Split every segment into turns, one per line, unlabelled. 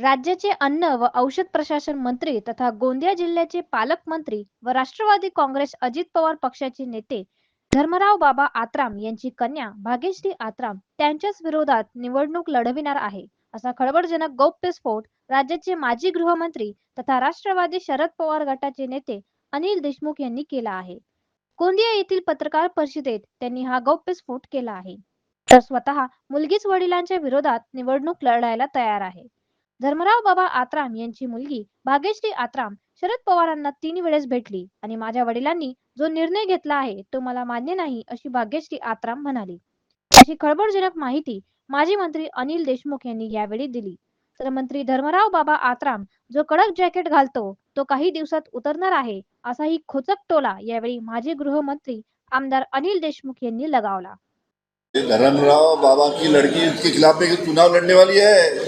राज्याचे अन्न व औषध प्रशासन मंत्री तथा गोंदिया जिल्ह्याचे पालकमंत्री व राष्ट्रवादी काँग्रेस अजित पवार पक्षाचे नेते धर्मराव बाबा आत्राम यांची कन्या भाग्यश्री आत्राम त्यांच्याच विरोधात निवडणूक लढविणार आहे. असा खळबळजनक गौप्यस्फोट राज्याचे माजी गृहमंत्री तथा राष्ट्रवादी शरद पवार गटाचे नेते अनिल देशमुख यांनी केला आहे. गोंदिया येथील पत्रकार परिषदेत त्यांनी हा गौप्यस्फोट केला आहे. तर स्वतः मुलगीच वडिलांच्या विरोधात निवडणूक लढायला तयार आहे. धर्मराव बाबा आत्राम यांची मुलगी भाग्यश्री आत्राम शरद पवारांना तीन वेळेस भेटली आणि माझ्या वडिलांनी जो निर्णय घेतला आहे तो मला मान्य नाही अशी भाग्यश्री आत्राम म्हणाली. अशी खळबळजनक माहिती माजी मंत्री अनिल देशमुख यांनी यावेळी दिली. तर मंत्री धर्मराव बाबा आत्राम जो कडक जॅकेट घालतो तो काही दिवसात उतरणार आहे असाही खोचक टोला यावेळी माजी गृहमंत्री आमदार अनिल देशमुख यांनी लगावला.
धर्मराव बाबा की लड़की उसके खिलाफ में चुनाव लड़ने वाली है।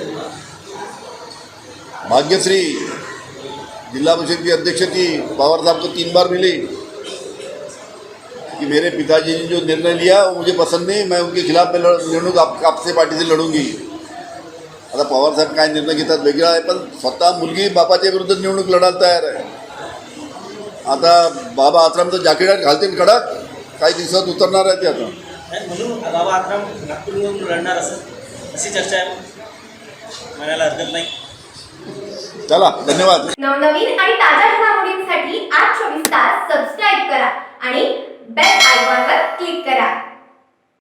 भाग्यश्री जिला परिषद की अध्यक्ष थी पवार साहब को तीन बार मिली कि मेरे पिताजी ने जो निर्णय लिया, वो मुझे पसंद नहीं, मैं उनके खिलाफ में लड़- निवडणूक आप आपसे पार्टी से लढूँगी आता पवार साहेब काय निर्णय घेतात वेगळा आहे पण स्वतः मुलगी बापाच्या विरुद्ध निवडणूक लढायला तयार आहे आता बाबा आत्रामचं जॅकेट घालतील कडक काही दिवसात उतरणार आहे ते आता
आत्राम नागपूरवरून चर्चा हरकत नाही।
चला धन्यवाद.
नवनवीन आणि ताज्या